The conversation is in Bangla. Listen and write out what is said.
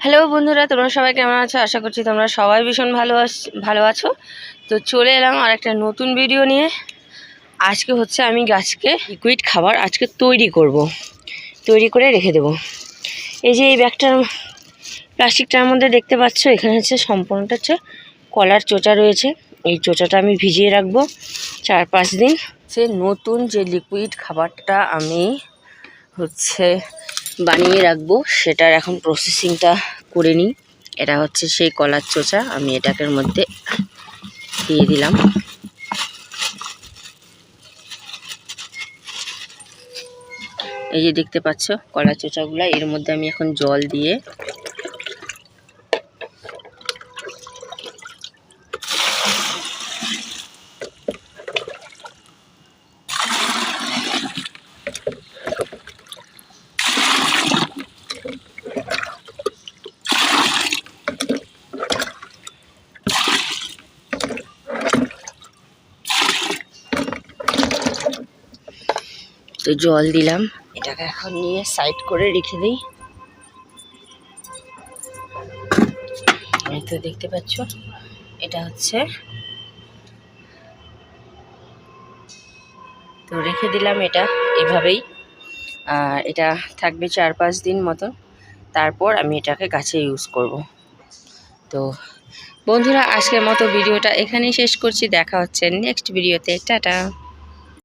হ্যালো বন্ধুরা, তোমরা সবাই কেমন আছো? আশা করছি তোমরা সবাই ভীষণ ভালো ভালো আছো। তো চলে এলাম আর একটা নতুন ভিডিও নিয়ে। আজকে হচ্ছে আমি গাছকে লিকুইড খাবার আজকে তৈরি করব। তৈরি করে রেখে দেব। এই যে এই ব্যাগটার প্লাস্টিকটার মধ্যে দেখতে পাচ্ছ, এখানে হচ্ছে সম্পূর্ণটা হচ্ছে কলার চোচা রয়েছে। এই চোচাটা আমি ভিজিয়ে রাখব চার পাঁচ দিন। সে নতুন যে লিকুইড খাবারটা আমি হচ্ছে বানিয়ে রাখব, সেটার এখন প্রসেসিংটা করে নিই। এটা হচ্ছে সেই কলার চোচা, আমি এটাকের মধ্যে দিয়ে দিলাম। এই যে দেখতে পাচ্ছ, কলার চোচাগুলো, এর মধ্যে আমি এখন জল দিয়ে তো জল দিলাম। এটাকে এখন নিয়ে সাইড করে রেখে দিই। তো দেখতে পাচ্ছ, এটা হচ্ছে তো রেখে দিলাম এটা এভাবেই। এটা থাকবে চার পাঁচ দিন মতো তারপর আমি এটাকে গাছে ইউজ করব। তো বন্ধুরা, আজকের মতো ভিডিওটা এখানেই শেষ করছি। দেখা হচ্ছে নেক্সট ভিডিওতে টাটা।